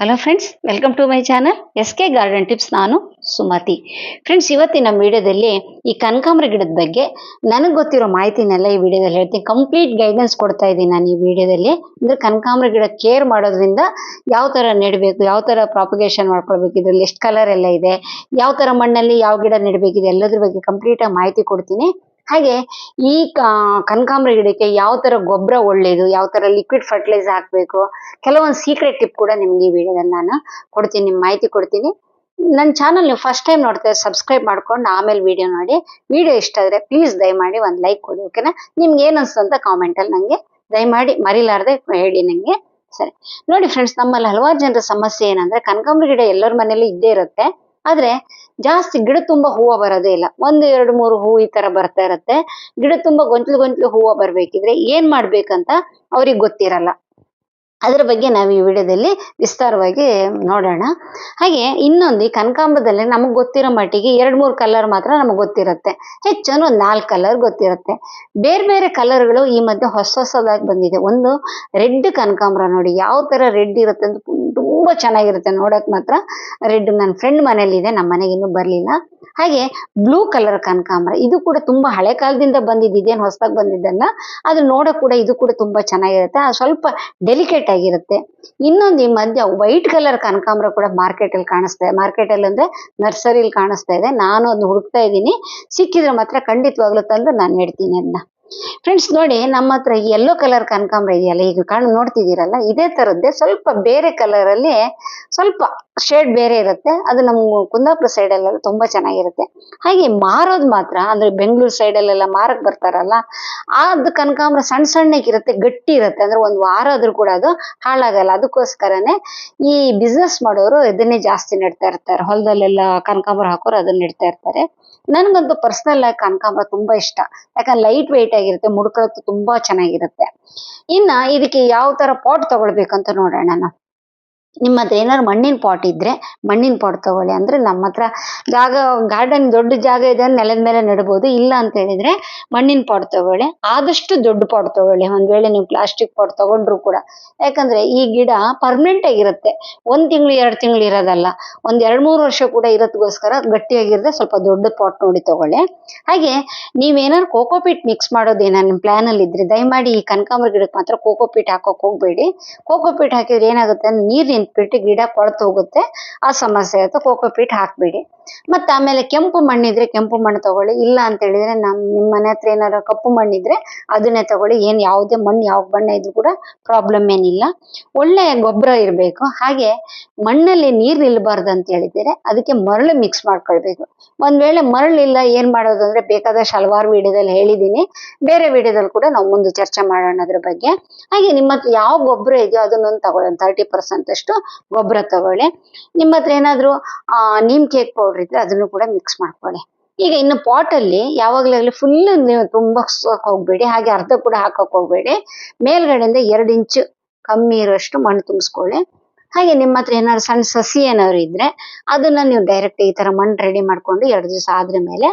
Hello friends welcome to my channel S K garden tips ನಾನು Sumathi friends ಇವತ್ತಿನ ವಿಡಿಯೋದಲ್ಲಿ ಈ ಕನಕಾಂಬ್ರ ಗಿಡದ ಬಗ್ಗೆ ನನಗೆ ಗೊತ್ತಿರೋ ಮಾಹಿತಿನೆಲ್ಲ ಈ ವಿಡಿಯೋದಲ್ಲಿ ಹೇಳ್ತೀನಿ. ಕಂಪ್ಲೀಟ್ ಗೈಡೆನ್ಸ್ ಕೊಡ್ತಾ ಇದ್ದೀನಿ ನಾನು ಈ ವಿಡಿಯೋದಲ್ಲಿ. ಅಂದರೆ ಕನಕಾಂಬ್ರ ಗಿಡ ಕೇರ್ ಮಾಡೋದ್ರಿಂದ ಯಾವ ಥರ ನೆಡಬೇಕು, ಯಾವ ಥರ ಪ್ರಾಪಗೇಷನ್ ಮಾಡ್ಕೊಳ್ಬೇಕು, ಇದರಲ್ಲಿ ಎಷ್ಟು ಕಲರ್ ಎಲ್ಲ ಇದೆ, ಯಾವ ಥರ ಮಣ್ಣಲ್ಲಿ ಯಾವ ಗಿಡ ನೆಡಬೇಕಿದೆ ಎಲ್ಲದ್ರ ಬಗ್ಗೆ ಕಂಪ್ಲೀಟಾಗಿ ಮಾಹಿತಿ ಕೊಡ್ತೀನಿ. ಹಾಗೆ ಈ ಕನಕಾಂಬರ ಗಿಡಕ್ಕೆ ಯಾವ ತರ ಗೊಬ್ಬರ ಒಳ್ಳೇದು, ಯಾವ ತರ ಲಿಕ್ವಿಡ್ ಫರ್ಟಿಲೈಸರ್ ಹಾಕಬೇಕು, ಕೆಲವೊಂದು ಸೀಕ್ರೆಟ್ ಟಿಪ್ ಕೂಡ ನಿಮ್ಗೆ ಈ ವಿಡಿಯೋದಲ್ಲಿ ನಾನು ಕೊಡ್ತೀನಿ ಮಾಹಿತಿ ಕೊಡ್ತೀನಿ. ನನ್ನ ಚಾನಲ್ ನೀವು ಫಸ್ಟ್ ಟೈಮ್ ನೋಡ್ತಾ ಸಬ್ಸ್ಕ್ರೈಬ್ ಮಾಡ್ಕೊಂಡು ಆಮೇಲೆ ವಿಡಿಯೋ ನೋಡಿ. ವಿಡಿಯೋ ಇಷ್ಟ ಆದ್ರೆ ಪ್ಲೀಸ್ ದಯಮಾಡಿ ಒಂದು ಲೈಕ್ ಕೊಡಿ ಓಕೆನಾ ನಿಮ್ಗೆ ಏನು ಅನ್ಸ್ತು ಅಂತ ಕಾಮೆಂಟ್ ಅಲ್ಲಿ ನಂಗೆ ದಯಮಾಡಿ ಮರಿಲಾರ್ದೆ ಹೇಳಿ ನನಗೆ ಸರಿ. ನೋಡಿ ಫ್ರೆಂಡ್ಸ್ ನಮ್ಮಲ್ಲಿ ಹಲವಾರು ಜನರ ಸಮಸ್ಯೆ ಏನಂದ್ರೆ ಕನಕಾಂಬರ ಗಿಡ ಎಲ್ಲರ ಮನೇಲಿ ಇದ್ದೇ ಇರುತ್ತೆ. ಆದ್ರೆ ಜಾಸ್ತಿ ಗಿಡ ತುಂಬಾ ಹೂವು ಬರೋದೇ ಇಲ್ಲ. ಒಂದು, ಎರಡು, ಮೂರು ಹೂ ಈ ತರ ಬರ್ತಾ ಇರತ್ತೆ. ಗಿಡ ತುಂಬಾ ಗೊಂಚಲು ಗೊಂಚಲು ಹೂವು ಬರ್ಬೇಕಿದ್ರೆ ಏನ್ ಮಾಡ್ಬೇಕಂತ ಅವ್ರಿಗೆ ಗೊತ್ತಿರಲ್ಲ. ಅದರ ಬಗ್ಗೆ ನಾವು ಈ ವಿಡಿಯೋದಲ್ಲಿ ವಿಸ್ತಾರವಾಗಿ ನೋಡೋಣ. ಹಾಗೆ ಇನ್ನೊಂದು, ಈ ಕನಕಾಂಬ್ರದಲ್ಲಿ ನಮಗೆ ಗೊತ್ತಿರೋ ಮಟ್ಟಿಗೆ ಎರಡ್, ಮೂರು ಕಲರ್ ಮಾತ್ರ ನಮಗೆ ಗೊತ್ತಿರುತ್ತೆ. ಹೆಚ್ಚು ಒಂದು ನಾಲ್ಕು ಕಲರ್ ಗೊತ್ತಿರುತ್ತೆ. ಬೇರೆ ಬೇರೆ ಕಲರ್ಗಳು ಈ ಮಧ್ಯೆ ಹೊಸ ಹೊಸದಾಗಿ ಬಂದಿದೆ. ಒಂದು ರೆಡ್ ಕನಕಾಂಬ್ರ ನೋಡಿ, ಯಾವ ತರ ರೆಡ್ ಇರುತ್ತೆ ಅಂತ ತುಂಬಾ ಚೆನ್ನಾಗಿರುತ್ತೆ ನೋಡಕ್ ಮಾತ್ರ. ರೆಡ್ ನನ್ನ ಫ್ರೆಂಡ್ ಮನೇಲಿದೆ ನಮ್ಮ ಮನೆಗೆ ಇನ್ನೂ ಬರ್ಲಿಲ್ಲ. ಹಾಗೆ ಬ್ಲೂ ಕಲರ್ ಕನಕಾಂಬರ, ಇದು ಕೂಡ ತುಂಬಾ ಹಳೆ ಕಾಲದಿಂದ ಬಂದಿದ್ದು ಇದೇನು ಹೊಸದಾಗಿ ಬಂದಿದ್ದಲ್ಲ ಆದ್ರೆ ನೋಡಕ್ ಕೂಡ ಇದು ಕೂಡ ತುಂಬಾ ಚೆನ್ನಾಗಿರುತ್ತೆ. ಅದು ಸ್ವಲ್ಪ ಡೆಲಿಕೇಟ್ ಆಗಿರುತ್ತೆ. ಇನ್ನೊಂದು ಈ ಮಧ್ಯ ವೈಟ್ ಕಲರ್ ಕನಕಾಂಬರ ಕೂಡ ಮಾರ್ಕೆಟ್ ಅಲ್ಲಿ ಕಾಣಿಸ್ತಾ ಇದೆ ಮಾರ್ಕೆಟ್ ಅಲ್ಲಿ ಅಂದ್ರೆ ನರ್ಸರಿಲಿ ಕಾಣಿಸ್ತಾ ಇದೆ. ನಾನು ಅದನ್ನ ಹುಡುಕ್ತಾ ಇದ್ದೀನಿ. ಸಿಕ್ಕಿದ್ರೆ ಮಾತ್ರ ಖಂಡಿತವಾಗ್ಲೂ ತಂದು ನಾನು ಹೇಳ್ತೀನಿ ಅದನ್ನ ಫ್ರೆಂಡ್ಸ್ ನೋಡಿ ನಮ್ಮ ಹತ್ರ ಯೆಲ್ಲೋ ಕಲರ್ ಕನಕಾಂಬ್ರ ಇದೆಯಲ್ಲ, ಈಗ ಕಾಣ್ ನೋಡ್ತಿದ್ದೀರಲ್ಲ, ಇದೇ ತರದ್ದೇ ಸ್ವಲ್ಪ ಬೇರೆ ಕಲರ್ ಅಲ್ಲಿ ಸ್ವಲ್ಪ ಶೇಡ್ ಬೇರೆ ಇರುತ್ತೆ. ಅದು ನಮ್ಮ ಕುಂದಾಪುರ ಸೈಡ್ ಅಲ್ಲೆಲ್ಲ ತುಂಬಾ ಚೆನ್ನಾಗಿರುತ್ತೆ. ಹಾಗೆ ಮಾರೋದು ಮಾತ್ರ, ಅಂದ್ರೆ ಬೆಂಗಳೂರು ಸೈಡ್ ಅಲ್ಲೆಲ್ಲ ಮಾರಕ್ ಬರ್ತಾರಲ್ಲ ಅದು ಕನಕಾಂಬರ ಸಣ್ಣ ಇರುತ್ತೆ, ಗಟ್ಟಿ ಇರುತ್ತೆ. ಅಂದ್ರೆ ಒಂದು ವಾರ ಆದ್ರೂ ಕೂಡ ಅದು ಹಾಳಾಗಲ್ಲ. ಅದಕ್ಕೋಸ್ಕರನೇ ಈ ಬಿಸ್ನೆಸ್ ಮಾಡೋರು ಇದನ್ನೇ ಜಾಸ್ತಿ ನೆಡ್ತಾ ಇರ್ತಾರೆ. ಹೊಲದಲ್ಲೆಲ್ಲ ಕನಕಾಂಬರ ಹಾಕೋರು ಅದನ್ನ ನೆಡ್ತಾ ಇರ್ತಾರೆ. ನನ್ಗಂತೂ ಪರ್ಸನಲ್ ಆಗಿ ಕನಕಾಂಬರ ತುಂಬಾ ಇಷ್ಟ. ಯಾಕಂದ್ರೆ ಲೈಟ್ ವೆಯ್ಟ್ ಆಗಿರುತ್ತೆ ಮುಡ್ಕೊಳತ್ತು ತುಂಬಾ ಚೆನ್ನಾಗಿರುತ್ತೆ. ಇನ್ನ ಇದಕ್ಕೆ ಯಾವ ತರ ಪಾಟ್ ತಗೊಳ್ಬೇಕಂತ ನೋಡೋಣ ನಾವು. ನಿಮ್ಮ ಹತ್ರ ಏನಾದ್ರು ಮಣ್ಣಿನ ಪಾಟ್ ಇದ್ರೆ ಮಣ್ಣಿನ ಪಾಟ್ ತಗೊಳ್ಳಿ. ಅಂದ್ರೆ ನಮ್ಮ ಹತ್ರ ಜಾಗ ಗಾರ್ಡನ್ ದೊಡ್ಡ ಜಾಗ ಇದೆ ನೆಲದ ಮೇಲೆ ನೆಡ್ಬೋದು ಇಲ್ಲ ಅಂತ ಹೇಳಿದ್ರೆ ಮಣ್ಣಿನ ಪಾಟ್ ತಗೊಳ್ಳಿ. ಆದಷ್ಟು ದೊಡ್ಡ ಪಾಟ್ ತಗೊಳ್ಳಿ. ಒಂದ್ ವೇಳೆ ನೀವು ಪ್ಲಾಸ್ಟಿಕ್ ಪಾಟ್ ತಗೊಂಡ್ರು ಕೂಡ. ಯಾಕಂದ್ರೆ ಈ ಗಿಡ ಪರ್ಮನೆಂಟ್ ಆಗಿರುತ್ತೆ. ಒಂದ್ ತಿಂಗಳು, ಎರಡು ತಿಂಗಳು ಇರೋದಲ್ಲ. ಒಂದ್ ಎರಡ್, ಮೂರು ವರ್ಷ ಕೂಡ ಇರೋದಕ್ಕೋಸ್ಕರ ಗಟ್ಟಿಯಾಗಿರದೆ ಸ್ವಲ್ಪ ದೊಡ್ಡ ಪಾಟ್ ನೋಡಿ ತಗೊಳ್ಳಿ. ಹಾಗೆ ನೀವೇನಾದ್ರು ಕೋಕೋಪೀಟ್ ಮಿಕ್ಸ್ ಮಾಡೋದೇನ ನಿಮ್ ಪ್ಲಾನ್ ಅಲ್ಲಿ ಇದ್ರೆ ದಯಮಾಡಿ ಈ ಕನಕಾಂಬರ ಗಿಡಕ್ಕೆ ಮಾತ್ರ ಕೋಕೋಪೀಟ್ ಹಾಕೋಕ್ ಹೋಗ್ಬೇಡಿ. ಕೋಕೋಪೀಟ್ ಹಾಕಿದ್ರೆ ಏನಾಗುತ್ತೆ ನೀರ್ ನಿಂತ್ಬಿಟ್ಟು ಗಿಡ ಕೊಳ್ತು ಹೋಗುತ್ತೆ, ಆ ಸಮಸ್ಯೆ ಆಗುತ್ತೆ ಕೋಕೋಪೀಟ್ ಹಾಕ್ಬೇಡಿ. ಮತ್ತೆ ಆಮೇಲೆ ಕೆಂಪು ಮಣ್ಣಿದ್ರೆ ಕೆಂಪು ಮಣ್ಣು ತಗೊಳ್ಳಿ. ಇಲ್ಲ ಅಂತ ಹೇಳಿದ್ರೆ ನಮ್, ನಿಮ್ ಮನೆ ಹತ್ರ ಏನಾದ್ರು ಕಪ್ಪು ಮಣ್ಣಿದ್ರೆ ಅದನ್ನೇ ತಗೊಳ್ಳಿ. ಏನ್ ಯಾವುದೇ ಮಣ್ಣು, ಯಾವ ಬಣ್ಣ ಇದ್ರೂ ಕೂಡ ಪ್ರಾಬ್ಲಮ್ ಏನಿಲ್ಲ. ಒಳ್ಳೆ ಗೊಬ್ಬರ ಇರಬೇಕು. ಹಾಗೆ ಮಣ್ಣಲ್ಲಿ ನೀರ್ ನಿಲ್ಬಾರ್ದು ಅಂತ ಹೇಳಿದ್ರೆ ಅದಕ್ಕೆ ಮರಳು ಮಿಕ್ಸ್ ಮಾಡ್ಕೊಳ್ಬೇಕು. ಒಂದ್ ವೇಳೆ ಮರಳಿಲ್ಲ ಏನ್ ಮಾಡೋದು ಅಂದ್ರೆ ಬೇಕಾದಷ್ಟು ಹಲವಾರು ವಿಡಿಯೋದಲ್ಲಿ ಹೇಳಿದೀನಿ ಬೇರೆ ವಿಡಿಯೋದಲ್ಲಿ ಕೂಡ ನಾವು ಮುಂದೆ ಚರ್ಚೆ ಮಾಡೋಣ ಅದ್ರ ಬಗ್ಗೆ. ಹಾಗೆ ನಿಮ್ಮ ಯಾವ ಗೊಬ್ಬರ ಇದೆಯೋ ಅದನ್ನೊಂದು ತಗೊಳ್ಳಿ. ಒಂದು ತರ್ಟಿ ಪರ್ಸೆಂಟ್ ಅಷ್ಟು. ಗೊಬ್ಬರ ತಗೊಳ್ಳಿ. ನಿಮ್ಮ ಹತ್ರ ಏನಾದ್ರು ನೀಮ್ ಕೇಕ್ ಪೌಡರ್ ಇದ್ರೆ ಅದನ್ನು ಕೂಡ ಮಿಕ್ಸ್ ಮಾಡ್ಕೊಳ್ಳಿ. ಈಗ ಇನ್ನು ಪಾಟ್ ಅಲ್ಲಿ ಯಾವಾಗ್ಲಾಗ್ಲಿ ಫುಲ್ ನೀವು ತುಂಬಾಕ್ ಹೋಗ್ಬೇಡಿ, ಹಾಗೆ ಅರ್ಧ ಕೂಡ ಹಾಕೋಕ್ ಹೋಗ್ಬೇಡಿ. ಮೇಲ್ಗಡೆಯಿಂದ ಎರಡು ಇಂಚು ಕಮ್ಮಿ ಇರೋಷ್ಟು ಮಣ್ಣು ತುಂಬಿಸ್ಕೊಳ್ಳಿ. ಹಾಗೆ ನಿಮ್ಮ ಹತ್ರ ಏನಾದ್ರು ಸಣ್ಣ ಸಸಿ ಏನಾದ್ರು ಇದ್ರೆ ಅದನ್ನ ನೀವು ಡೈರೆಕ್ಟ್ ಈ ತರ ಮಣ್ಣು ರೆಡಿ ಮಾಡ್ಕೊಂಡು ಎರಡು ದಿವಸ ಆದ್ರ ಮೇಲೆ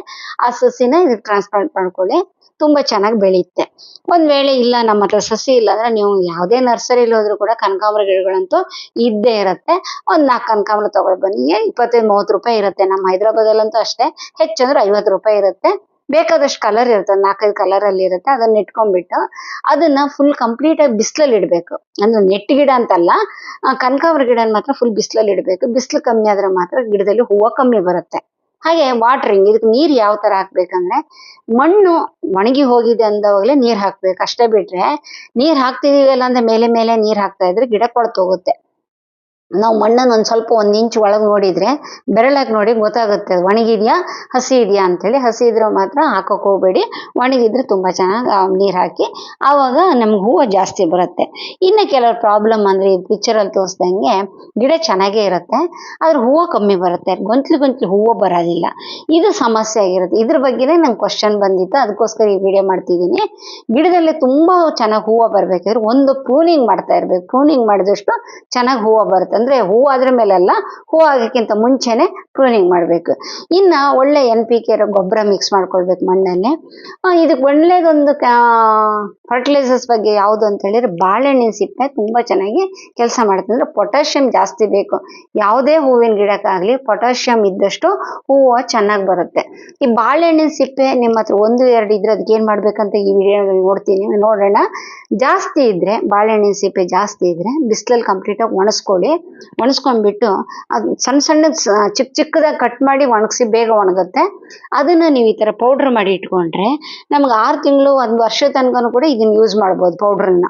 ಆ ಸಸಿನ ಇದಕ್ಕೆ ಟ್ರಾನ್ಸ್ಪ್ಲಾಂಟ್ ಮಾಡ್ಕೊಳ್ಳಿ. ತುಂಬಾ ಚೆನ್ನಾಗಿ ಬೆಳೆಯುತ್ತೆ. ಒಂದ್ ವೇಳೆ ಇಲ್ಲ, ನಮ್ಮ ಹತ್ರ ಸಸಿ ಇಲ್ಲ ಅಂದ್ರೆ ನೀವು ಯಾವುದೇ ನರ್ಸರಿಲಿ ಹೋದ್ರು ಕೂಡ ಕನಕಾಂಬರ ಗಿಡಗಳಂತೂ ಇದ್ದೇ ಇರುತ್ತೆ. ಒಂದ್ ನಾಲ್ಕು ಕನಕಾಂಬರ ತಗೊಳ್ ಬನ್ನಿ. ಇಪ್ಪತ್ತೈದು, ಮೂವತ್ತು ರೂಪಾಯಿ ಇರುತ್ತೆ. ನಮ್ಮ ಹೈದ್ರಾಬಾದಲ್ಲಂತೂ ಅಷ್ಟೇ. ಹೆಚ್ಚಂದ್ರೆ ಐವತ್ತು ರೂಪಾಯಿ ಇರುತ್ತೆ. ಬೇಕಾದಷ್ಟು ಕಲರ್ ಇರುತ್ತೆ. ನಾಲ್ಕೈದು ಕಲರ್ ಅಲ್ಲಿ ಇರುತ್ತೆ. ಅದನ್ನ ಇಟ್ಕೊಂಡ್ಬಿಟ್ಟು ಅದನ್ನ ಫುಲ್ ಕಂಪ್ಲೀಟ್ ಆಗಿ ಬಿಸಿಲಲ್ಲಿ ಇಡಬೇಕು. ಅಂದ್ರೆ ನೆಟ್ ಗಿಡ ಅಂತಲ್ಲ ಕನಕಾಂಬರ ಗಿಡ ಮಾತ್ರ ಫುಲ್ ಬಿಸಿಲಲ್ಲಿ ಇಡಬೇಕು. ಬಿಸಿಲು ಕಮ್ಮಿ ಆದ್ರೆ ಮಾತ್ರ ಗಿಡದಲ್ಲಿ ಹೂವು ಕಮ್ಮಿ ಬರುತ್ತೆ. ಹಾಗೆ ವಾಟರಿಂಗ್ ಇದಕ್ಕೆ ನೀರ್ ಯಾವ ತರ ಹಾಕ್ಬೇಕಂದ್ರೆ ಮಣ್ಣು ಒಣಗಿ ಹೋಗಿದೆ ಅಂದವಾಗಲೇ ನೀರ್ ಹಾಕ್ಬೇಕು. ಅಷ್ಟೇ ಬಿಟ್ರೆ ನೀರ್ ಹಾಕ್ತಿದೀವಲ್ಲ ಅಂದ್ರೆ ಮೇಲೆ ಮೇಲೆ ನೀರ್ ಹಾಕ್ತಾ ಇದ್ರೆ ಗಿಡ ಕೊಳ್ತು ಹೋಗುತ್ತೆ ನಾವು ಮಣ್ಣನ್ನು ಒಂದು ಸ್ವಲ್ಪ ಒಂದು ಇಂಚ್ ಒಳಗೆ ನೋಡಿದರೆ ಬೆರಳಾಗಿ ನೋಡಿ ಗೊತ್ತಾಗುತ್ತೆ ಒಣಗಿದೆಯಾ ಹಸಿ ಇದೆಯಾ ಅಂಥೇಳಿ ಹಸಿ ಇದ್ರೆ ಮಾತ್ರ ಹಾಕೋಕೆ ಹೋಗಬೇಡಿ. ಒಣಗಿದ್ರೆ ತುಂಬ ಚೆನ್ನಾಗಿ ನೀರು ಹಾಕಿ ಆವಾಗ ನಮ್ಗೆ ಹೂವು ಜಾಸ್ತಿ ಬರುತ್ತೆ. ಇನ್ನು ಕೆಲವು ಪ್ರಾಬ್ಲಮ್ ಅಂದರೆ ಈ ಪಿಕ್ಚರಲ್ಲಿ ತೋರಿಸ್ದಂಗೆ ಗಿಡ ಚೆನ್ನಾಗೇ ಇರುತ್ತೆ, ಆದ್ರೆ ಹೂವು ಕಮ್ಮಿ ಬರುತ್ತೆ. ಗೊಂತ್ಲು ಗೊಂತ್ಲು ಹೂವು ಬರೋದಿಲ್ಲ. ಇದು ಸಮಸ್ಯೆ ಆಗಿರುತ್ತೆ. ಇದ್ರ ಬಗ್ಗೆನೇ ನಂಗೆ ಕ್ವಶನ್ ಬಂದಿತ್ತು. ಅದಕ್ಕೋಸ್ಕರ ಈ ವಿಡಿಯೋ ಮಾಡ್ತಿದ್ದೀನಿ. ಗಿಡದಲ್ಲಿ ತುಂಬ ಚೆನ್ನಾಗಿ ಹೂವು ಬರಬೇಕಾದ್ರೆ ಒಂದು ಪ್ರೂನಿಂಗ್ ಮಾಡ್ತಾ ಇರಬೇಕು. ಪ್ರೂನಿಂಗ್ ಮಾಡಿದಷ್ಟು ಚೆನ್ನಾಗಿ ಹೂವು ಬರುತ್ತೆ. ಅಂದ್ರೆ ಹೂ ಆದ್ರ ಮೇಲೆಲ್ಲ ಹೂ ಆಗೋಕ್ಕಿಂತ ಮುಂಚೆನೆ ಪ್ರೂನಿಂಗ್ ಮಾಡಬೇಕು. ಇನ್ನ ಒಳ್ಳೆ ಎನ್ ಪಿ ಕೆ ಗೊಬ್ಬರ ಮಿಕ್ಸ್ ಮಾಡ್ಕೊಳ್ಬೇಕು ಮಣ್ಣಲ್ಲಿ. ಆ, ಇದಕ್ಕೆ ಒಳ್ಳೇದೊಂದು ಫರ್ಟಿಲೈಸರ್ಸ್ ಬಗ್ಗೆ ಯಾವುದು ಅಂತ ಹೇಳಿದ್ರೆ ಬಾಳೆಹಣ್ಣಿನ ಸಿಪ್ಪೆ ತುಂಬಾ ಚೆನ್ನಾಗಿ ಕೆಲಸ ಮಾಡುತ್ತೆ ಅಂದ್ರೆ ಪೊಟ್ಯಾಷಿಯಂ ಜಾಸ್ತಿ ಬೇಕು. ಯಾವುದೇ ಹೂವಿನ ಗಿಡಕ್ಕಾಗಲಿ ಪೊಟ್ಯಾಷಿಯಂ ಇದ್ದಷ್ಟು ಹೂವು ಚೆನ್ನಾಗಿ ಬರುತ್ತೆ. ಈ ಬಾಳೆಹಣ್ಣಿನ ಸಿಪ್ಪೆ ನಿಮ್ಮ ಹತ್ರ ಒಂದು ಎರಡು ಇದ್ರೆ ಅದಕ್ಕೆ ಏನು ಮಾಡಬೇಕಂತ ಈ ವಿಡಿಯೋದಲ್ಲಿ ನೋಡ್ತೀನಿ. ನೋಡೋಣ. ಜಾಸ್ತಿ ಇದ್ರೆ ಬಾಳೆಹಣ್ಣಿನ ಸಿಪ್ಪೆ ಜಾಸ್ತಿ ಇದ್ರೆ ಬಿಸಿಲಲ್ಲಿ ಕಂಪ್ಲೀಟ್ ಆಗಿ ಒಣಸ್ಕೊಳ್ಳಿ. ಒಣಸ್ಕೊಂಡ್ಬಿಟ್ಟು ಅದು ಸಣ್ಣ ಸಣ್ಣ ಚಿಕ್ಕ ಚಿಕ್ಕದಾಗಿ ಕಟ್ ಮಾಡಿ ಒಣಗಿಸಿ ಬೇಗ ಒಣಗುತ್ತೆ. ಅದನ್ನ ನೀವು ಈ ತರ ಪೌಡರ್ ಮಾಡಿ ಇಟ್ಕೊಂಡ್ರೆ ನಮ್ಗೆ ಆರು ತಿಂಗಳು ಒಂದು ವರ್ಷ ತನಕನೂ ಕೂಡ ಇದನ್ನ ಯೂಸ್ ಮಾಡ್ಬೋದು ಪೌಡ್ರನ್ನ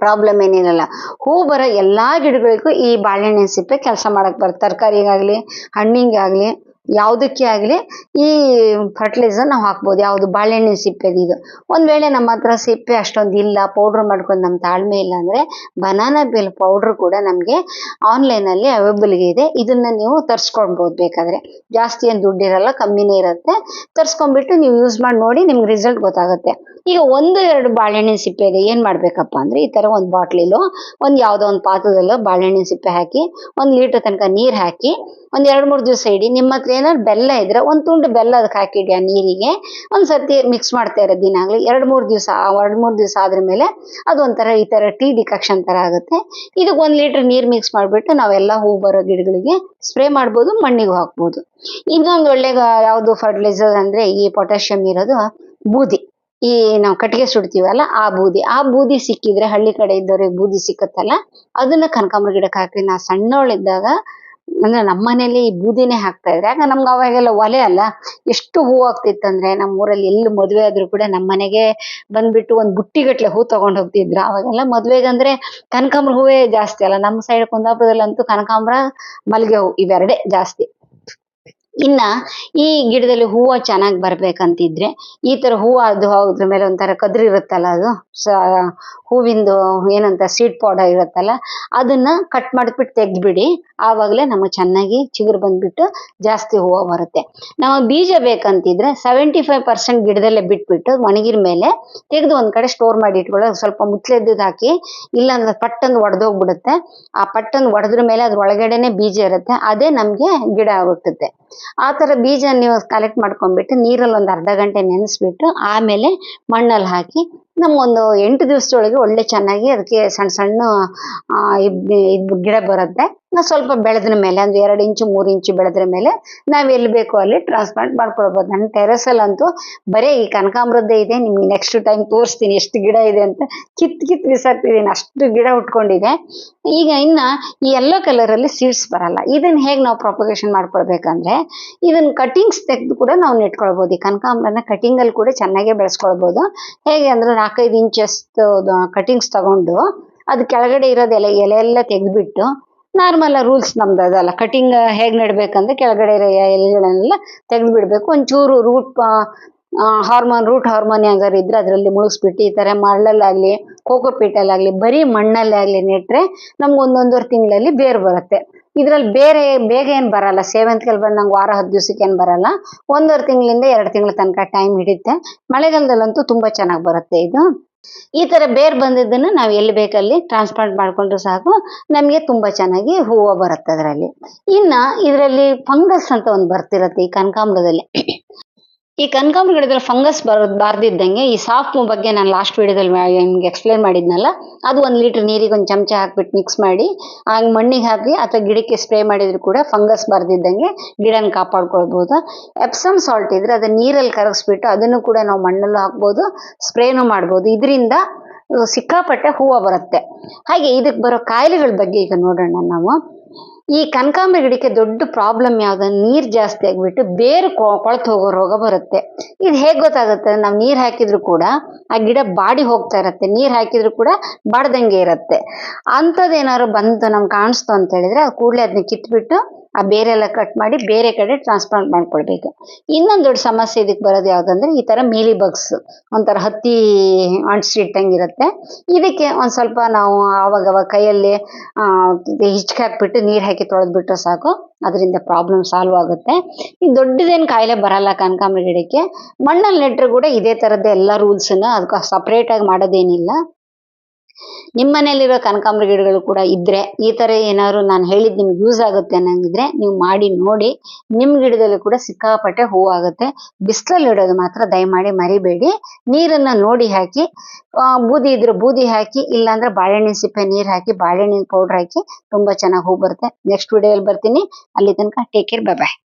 ಪ್ರಾಬ್ಲಮ್ ಏನಿರಲ್ಲ. ಹೂ ಬರೋ ಎಲ್ಲಾ ಗಿಡಗಳಿಗೂ ಈ ಬಾಳೆಹಣ್ಣಿನ ಸಿಪ್ಪೆ ಕೆಲಸ ಮಾಡಕ್ ಬರುತ್ತೆ ತರಕಾರಿಗಾಗಲಿ, ಹಣ್ಣಿಗಾಗ್ಲಿ ಯಾವುದಕ್ಕೆ ಆಗಲಿ ಈ ಫರ್ಟಿಲೈಸರ್ ನಾವು ಹಾಕ್ಬೋದು. ಯಾವುದು ಬಾಳೆಹಣ್ಣಿನ ಇದು. ಒಂದು ವೇಳೆ ನಮ್ಮ ಹತ್ರ ಸಿಪ್ಪೆ ಅಷ್ಟೊಂದು ಇಲ್ಲ ಪೌಡ್ರ್ ಮಾಡ್ಕೊಂಡು ನಮ್ಮ ತಾಳ್ಮೆ ಇಲ್ಲ ಅಂದರೆ ಬನಾನಾ ಬೆಲ್ ಪೌಡ್ರ್ ಕೂಡ ನಮಗೆ ಆನ್ಲೈನಲ್ಲಿ ಅವೈಬಲ್ಗೆ ಇದೆ. ಇದನ್ನು ನೀವು ತರಿಸ್ಕೊಳ್ಬೋದು ಬೇಕಾದರೆ. ಜಾಸ್ತಿ ಏನು ದುಡ್ಡಿರಲ್ಲ, ಕಮ್ಮಿನೇ ಇರುತ್ತೆ. ತರಿಸ್ಕೊಂಡ್ಬಿಟ್ಟು ನೀವು ಯೂಸ್ ಮಾಡಿ ನೋಡಿ ನಿಮ್ಗೆ ರಿಸಲ್ಟ್ ಗೊತ್ತಾಗುತ್ತೆ. ಈಗ ಒಂದು, ಎರಡು ಬಾಳೆಹಣ್ಣಿನ ಸಿಪ್ಪೆ ಇದೆ. ಏನ್ ಮಾಡ್ಬೇಕಪ್ಪ ಅಂದ್ರೆ ಈ ತರ ಒಂದು ಬಾಟ್ಲಿಲು ಒಂದ್ ಯಾವ್ದೋ ಒಂದು ಪಾತ್ರದಲ್ಲೋ ಬಾಳೆಹಣ್ಣಿನ ಸಿಪ್ಪೆ ಹಾಕಿ, ಒಂದ್ ಲೀಟರ್ ತನಕ ನೀರ್ ಹಾಕಿ, ಒಂದ್ ಎರಡ್, ಮೂರು ದಿವಸ ಇಡಿ. ನಿಮ್ಮ ಹತ್ರ ಏನಾದ್ರು ಬೆಲ್ಲ ಇದ್ರೆ, ಒಂದ್ ತುಂಡು ಬೆಲ್ಲ ಅದಕ್ಕೆ ಹಾಕಿಡಿ ಆ ನೀರಿಗೆ. ಒಂದ್ ಸರ್ತಿ ಮಿಕ್ಸ್ ಮಾಡ್ತಾ ಇರೋ ದಿನಾಗ್ಲಿ ಎರಡ್, ಮೂರು ದಿವಸ, ಎರಡ್, ಮೂರು ದಿವಸ ಆದ್ರ ಮೇಲೆ ಅದೊಂಥರ ಈ ತರ ಟೀ ಡಿಕಾಕ್ಷನ್ ತರ ಆಗುತ್ತೆ. ಇದಕ್ಕೆ ಒಂದ್ ಲೀಟರ್ ನೀರ್ ಮಿಕ್ಸ್ ಮಾಡ್ಬಿಟ್ಟು ನಾವೆಲ್ಲ ಹೂ ಬರೋ ಗಿಡಗಳಿಗೆ ಸ್ಪ್ರೇ ಮಾಡ್ಬೋದು, ಮಣ್ಣಿಗೂ ಹಾಕ್ಬೋದು. ಇನ್ನೊಂದು ಒಳ್ಳೆ ಯಾವುದು ಫರ್ಟಿಲೈಸರ್ ಅಂದ್ರೆ ಈ ಪೊಟ್ಯಾಷಿಯಂ ಇರೋದು ಬೂದಿ. ಈ ನಾವು ಕಟ್ಟಿಗೆ ಸುಡ್ತೀವಲ್ಲ, ಆ ಬೂದಿ. ಆ ಬೂದಿ ಸಿಕ್ಕಿದ್ರೆ ಹಳ್ಳಿ ಕಡೆ ಇದ್ದವ್ರಿಗೆ ಬೂದಿ ಸಿಕ್ಕತ್ತಲ್ಲ, ಅದನ್ನ ಕನಕಾಂಬರ ಗಿಡಕ್ಕೆ ಹಾಕಿ ನಾ ಸಣ್ಣವಳಿದ್ದಾಗ ಅಂದ್ರೆ ನಮ್ಮ ಮನೇಲಿ ಈ ಬೂದಿನೇ ಹಾಕ್ತಾ ಇದ್ರೆ ಆಗ ನಮ್ಗೆ ಅವಾಗೆಲ್ಲ ಒಲೆ ಅಲ್ಲ, ಎಷ್ಟು ಹೂ ಆಗ್ತಿತ್ತಂದ್ರೆ ನಮ್ಮ ಊರಲ್ಲಿ ಎಲ್ಲಿ ಮದುವೆ ಆದ್ರೂ ಕೂಡ ನಮ್ಮ ಮನೆಗೆ ಬಂದ್ಬಿಟ್ಟು ಒಂದು ಬುಟ್ಟಿಗಟ್ಲೆ ಹೂ ತಗೊಂಡ್ ಹೋಗ್ತಿದ್ರು. ಅವಾಗೆಲ್ಲ ಮದ್ವೆಗಂದ್ರೆ ಕನಕಾಂಬ್ರ ಹೂವೇ ಜಾಸ್ತಿ ಅಲ್ಲ. ನಮ್ಮ ಸೈಡ್ ಕುಂದಾಪುರದಲ್ಲಂತೂ ಕನಕಾಂಬ್ರ, ಮಲ್ಲಿಗೆ ಹೂ ಇವೆರಡೇ ಜಾಸ್ತಿ. ಇನ್ನ ಈ ಗಿಡದಲ್ಲಿ ಹೂವು ಚೆನ್ನಾಗಿ ಬರ್ಬೇಕಂತಿದ್ರೆ ಈ ತರ ಹೂವು ಅದು ಅದ್ರ ಮೇಲೆ ಒಂಥರ ಕದ್ರಿ ಇರುತ್ತಲ್ಲ ಅದು, ಸ, ಹೂವಿಂದು ಏನಂತ ಸೀಡ್ ಪೌಡರ್ ಇರುತ್ತಲ್ಲ, ಅದನ್ನ ಕಟ್ ಮಾಡಿಬಿಟ್ಟು ತೆಗ್ದ್ಬಿಡಿ. ಆವಾಗಲೇ ನಮಗೆ ಚೆನ್ನಾಗಿ ಚಿಗುರು ಬಂದ್ಬಿಟ್ಟು ಜಾಸ್ತಿ ಹೂವು ಬರುತ್ತೆ. ನಾವು ಬೀಜ ಬೇಕಂತಿದ್ರೆ ಸೆವೆಂಟಿ ಫೈವ್ ಪರ್ಸೆಂಟ್ ಗಿಡದಲ್ಲೇ ಬಿಟ್ಬಿಟ್ಟು ಒಣಗಿದ ಮೇಲೆ ತೆಗೆದು ಒಂದ್ ಕಡೆ ಸ್ಟೋರ್ ಮಾಡಿ ಇಟ್ಕೊಳ್ಳೋದು. ಸ್ವಲ್ಪ ಮುಚ್ಚಲೆದ್ದು ಹಾಕಿ, ಇಲ್ಲಾಂದ್ರೆ ಪಟ್ಟಂದು ಒಡೆದೋಗ್ಬಿಡುತ್ತೆ. ಆ ಪಟ್ಟಂದು ಒಡೆದ್ರ ಮೇಲೆ ಅದ್ರ ಒಳಗಡೆನೆ ಬೀಜ ಇರುತ್ತೆ. ಅದೇ ನಮಗೆ ಗಿಡ ಹುಟ್ಟುತ್ತೆ. ಆ ಥರ ಬೀಜ ನೀವು ಕಲೆಕ್ಟ್ ಮಾಡ್ಕೊಂಡ್ಬಿಟ್ಟು ನೀರಲ್ಲಿ ಒಂದು ಅರ್ಧ ಗಂಟೆ ನೆನೆಸ್ಬಿಟ್ಟು ಆಮೇಲೆ ಮಣ್ಣಲ್ಲಿ ಹಾಕಿ ನಮ್ಗೊಂದು ಎಂಟು ದಿವಸದೊಳಗೆ ಒಳ್ಳೆ ಚೆನ್ನಾಗಿ ಅದಕ್ಕೆ ಸಣ್ಣ ಸಣ್ಣ ಇದ್ ಗಿಡ ಬರುತ್ತೆ. ನಾವು ಸ್ವಲ್ಪ ಬೆಳೆದ್ರ ಮೇಲೆ, ಒಂದು ಎರಡು ಇಂಚು, ಮೂರು ಇಂಚು ಬೆಳೆದ್ರ ಮೇಲೆ ನಾವ್ ಎಲ್ಲಿ ಬೇಕೋ ಅಲ್ಲಿ ಟ್ರಾನ್ಸ್ಪ್ಲಾಂಟ್ ಮಾಡ್ಕೊಳ್ಬೋದು. ನನ್ನ ಟೆರೆಸಲ್ಲಂತೂ ಬರೀ ಈ ಕನಕಾಂಬ್ರದ್ದೇ ಇದೆ. ನಿಮ್ಗೆ ನೆಕ್ಸ್ಟ್ ಟೈಮ್ ತೋರಿಸ್ತೀನಿ ಎಷ್ಟು ಗಿಡ ಇದೆ ಅಂತ ಕಿತ್ ಕಿತ್ ಬಿಸಾಕ್ತಿದ್ದೀನಿ ಅಷ್ಟು ಗಿಡ ಉಟ್ಕೊಂಡಿದೆ. ಈಗ ಇನ್ನ ಈ ಎಲ್ಲೋ ಕಲರ್ ಅಲ್ಲಿ ಸೀಡ್ಸ್ ಬರಲ್ಲ. ಇದನ್ನು ಹೇಗೆ ನಾವು ಪ್ರೊಪಗೇಷನ್ ಮಾಡ್ಕೊಳ್ಬೇಕಂದ್ರೆ ಇದನ್ನು ಕಟಿಂಗ್ಸ್ ತೆಗೆದು ಕೂಡ ನಾವು ನೆಟ್ಕೊಳ್ಬೋದು. ಈ ಕನಕಾಂಬ್ರನ ಕಟಿಂಗ್ ಅಲ್ಲಿ ಕೂಡ ಚೆನ್ನಾಗೇ ಬೆಳೆಸ್ಕೊಳ್ಬೋದು. ಹೇಗೆ ಅಂದ್ರೆ ನಾಲ್ಕೈದು ಇಂಚಸ್ ಕಟಿಂಗ್ಸ್ ತಗೊಂಡು ಅದು ಕೆಳಗಡೆ ಇರೋದೆಲ್ಲ ಎಲೆ ಎಲೆ ಎಲ್ಲ ತೆಗೆದ್ಬಿಟ್ಟು ನಾರ್ಮಲ್ ರೂಲ್ಸ್ ನಮ್ದು ಅದಲ್ಲ. ಕಟಿಂಗ್ ಹೇಗ್ ನೆಡಬೇಕಂದ್ರೆ ಕೆಳಗಡೆ ಇರೋ ಎಲೆಗಳನ್ನೆಲ್ಲ ತೆಗೆದು ಬಿಡ್ಬೇಕು ಒಂಚೂರು ರೂಟ್ ಹಾರ್ಮೋನ್ ರೂಟ್ ಹಾರ್ಮೋನ್ ಯಾವ್ದಾರು ಇದ್ರೆ ಅದರಲ್ಲಿ ಮುಳುಗಿಸ್ಬಿಟ್ಟು ಈ ಥರ ಮರಳಲ್ಲಾಗಲಿ ಕೋಕೋ ಪೀಟಲ್ಲಾಗ್ಲಿ ಬರೀ ಮಣ್ಣಲ್ಲಾಗ್ಲಿ ನೆಟ್ಟರೆ ನಮ್ಗೆ ಒಂದೊಂದೂವರೆ ತಿಂಗಳಲ್ಲಿ ಬೇರು ಬರುತ್ತೆ. ಇದ್ರಲ್ಲಿ ಬೇರೆ, ಬೇಗ ಏನ್ ಬರಲ್ಲ. ಸೇವಂತಿಗೆಲ್ ನಂಗೆ ವಾರ ಹತ್ತು ದಿವಸಕ್ಕೆ ಏನ್ ಬರಲ್ಲ. ಒಂದೂವರೆ ತಿಂಗಳಿಂದ ಎರಡು ತಿಂಗಳ ತನಕ ಟೈಮ್ ಹಿಡಿಯುತ್ತೆ ಮಳೆಗಾಲದಲ್ಲಂತೂ ತುಂಬಾ ಚೆನ್ನಾಗಿ ಬರುತ್ತೆ ಇದು. ಈ ತರ ಬೇರ್ ಬಂದಿದ್ದನ್ನ ನಾವು ಎಲ್ಲಿ ಬೇಕಲ್ಲಿ ಟ್ರಾನ್ಸ್ಪ್ಲಾಂಟ್ ಮಾಡ್ಕೊಂಡ್ರು ಸಾಕು. ನಮಗೆ ತುಂಬಾ ಚೆನ್ನಾಗಿ ಹೂವು ಬರುತ್ತೆ ಅದರಲ್ಲಿ. ಇನ್ನ ಇದರಲ್ಲಿ ಫಂಗಸ್ ಅಂತ ಒಂದು ಬರ್ತಿರತ್ತೆ ಈ ಕನಕಾಂಬರದಲ್ಲಿ. ಈ ಕನ್ಕಾಂಬ್ರ ಗಿಡದಲ್ಲಿ ಫಂಗಸ್ ಬರ್, ಬಾರ್ದಿದ್ದಂಗೆ ಈ ಸಾಫ್ ಬಗ್ಗೆ ನಾನು ಲಾಸ್ಟ್ ವಿಡಿಯೋದಲ್ಲಿ ನಿಮ್ಗೆ ಎಕ್ಸ್ಪ್ಲೇನ್ ಮಾಡಿದ್ನಲ್ಲ, ಅದು ಒಂದು ಲೀಟರ್ ನೀರಿಗೆ ಒಂದು ಚಮಚ ಹಾಕ್ಬಿಟ್ಟು ಮಿಕ್ಸ್ ಮಾಡಿ, ಹಂಗೆ ಮಣ್ಣಿಗೆ ಹಾಕಿ ಅಥವಾ ಗಿಡಕ್ಕೆ ಸ್ಪ್ರೇ ಮಾಡಿದ್ರು ಕೂಡ ಫಂಗಸ್ ಬರ್ದಿದ್ದಂಗೆ ಗಿಡನ ಕಾಪಾಡ್ಕೊಳ್ಬೋದು. ಎಪ್ಸಮ್ ಸಾಲ್ಟ್ ಇದ್ರೆ ಅದನ್ನ ನೀರಲ್ಲಿ ಕರಗಿಸ್ಬಿಟ್ಟು ಅದನ್ನು ಕೂಡ ನಾವು ಮಣ್ಣಲ್ಲೂ ಹಾಕ್ಬೋದು ಸ್ಪ್ರೇನೂ ಮಾಡ್ಬೋದು. ಇದರಿಂದ, ಸಿಕ್ಕಾಪಟ್ಟೆ ಹೂವು ಬರುತ್ತೆ. ಹಾಗೆ ಇದಕ್ಕೆ ಬರೋ ಕಾಯಿಲೆಗಳ ಬಗ್ಗೆ ಈಗ ನೋಡೋಣ ನಾವು. ಈ ಕನಕಾಂಬರ ಗಿಡಕ್ಕೆ ದೊಡ್ಡ ಪ್ರಾಬ್ಲಮ್ ಯಾವ್ದು? ನೀರ್ ಜಾಸ್ತಿ ಆಗ್ಬಿಟ್ಟು ಬೇರು ಕೊಳತು ಹೋಗೋ ರೋಗ ಬರುತ್ತೆ. ಇದು ಹೇಗ್ ಗೊತ್ತಾಗುತ್ತೆ? ನಾವು ನೀರ್ ಹಾಕಿದ್ರು ಕೂಡ ಆ ಗಿಡ ಬಾಡಿ ಹೋಗ್ತಾ ಇರತ್ತೆ. ನೀರ್ ಹಾಕಿದ್ರು ಕೂಡ ಬಾಡ್ದಂಗೆ ಇರತ್ತೆ. ಅಂಥದ್ದೇನಾದ್ರು ಬಂತು ನಮ್ಗೆ ಕಾಣಿಸ್ತು ಅಂತ ಹೇಳಿದ್ರೆ ಕೂಡಲೇ ಅದನ್ನ ಕಿತ್ಬಿಟ್ಟು ಆ ಬೇರೆಲ್ಲ ಕಟ್ ಮಾಡಿ ಬೇರೆ ಕಡೆ ಟ್ರಾನ್ಸ್ಪ್ಲಾಂಟ್ ಮಾಡ್ಕೊಳ್ಬೇಕು. ಇನ್ನೊಂದು ದೊಡ್ಡ ಸಮಸ್ಯೆ ಇದಕ್ಕೆ ಬರೋದು ಯಾವ್ದಂದ್ರೆ ಈ ತರ ಮೀಲಿ ಬಗ್ಸ್ ಒಂಥರ ಹತ್ತಿ ಇರುತ್ತೆ ಇದಕ್ಕೆ ಒಂದು ಸ್ವಲ್ಪ ನಾವು ಅವಾಗ ಕೈಯಲ್ಲಿ ಹಿಚ್ಕ್ ಹಾಕ್ಬಿಟ್ಟು ನೀರು ಹಾಕಿ ತೊಳೆದ್ಬಿಟ್ರೆ ಸಾಕು. ಅದರಿಂದ ಪ್ರಾಬ್ಲಮ್ ಸಾಲ್ವ್ ಆಗುತ್ತೆ. ಈ ದೊಡ್ಡದೇನು ಕಾಯಿಲೆ ಬರಲ್ಲ ಕನಕಾಂಬ್ರ ಗಿಡಕ್ಕೆ. ಮಣ್ಣಲ್ಲಿ ನೆಟ್ಟರೆ ಕೂಡ ಇದೇ ಎಲ್ಲಾ ಎಲ್ಲ ರೂಲ್ಸನ್ನು ಅದಕ್ಕೆ ಸಪ್ರೇಟಾಗಿ ಮಾಡೋದೇನಿಲ್ಲ. ನಿಮ್ಮ ಮನೇಲಿರೋ ಕನಕಾಂಬರ ಗಿಡಗಳು ಕೂಡ ಇದ್ರೆ ಈ ತರ ಏನಾದ್ರು ನಾನು ಹೇಳಿದ್ ನಿಮ್ಗೆ ಯೂಸ್ ಆಗುತ್ತೆ ಅನ್ನಂಗಿದ್ರೆ ನೀವು ಮಾಡಿ ನೋಡಿ. ನಿಮ್ ಗಿಡದಲ್ಲೂ ಕೂಡ ಸಿಕ್ಕಾಪಟ್ಟೆ ಹೂ ಆಗುತ್ತೆ. ಬಿಸಿಲಲ್ಲಿ ಇಡೋದು ಮಾತ್ರ ದಯಮಾಡಿ ಮರಿಬೇಡಿ. ನೀರನ್ನ ನೋಡಿ ಹಾಕಿ ಬೂದಿ ಇದ್ರೆ ಬೂದಿ ಹಾಕಿ, ಇಲ್ಲಾಂದ್ರೆ ಬಾಳೆಹಣ್ಣಿನ ಸಿಪ್ಪೆ ನೀರ್ ಹಾಕಿ, ಬಾಳೆಹಣ್ಣಿನ ಪೌಡರ್ ಹಾಕಿ ತುಂಬಾ ಚೆನ್ನಾಗಿ ಹೂ ಬರುತ್ತೆ. ನೆಕ್ಸ್ಟ್ ವಿಡಿಯೋದಲ್ಲಿ ಬರ್ತೀನಿ. ಅಲ್ಲಿ ತನಕ ಟೇಕ್ ಕೇರ್ ಬಾಯ್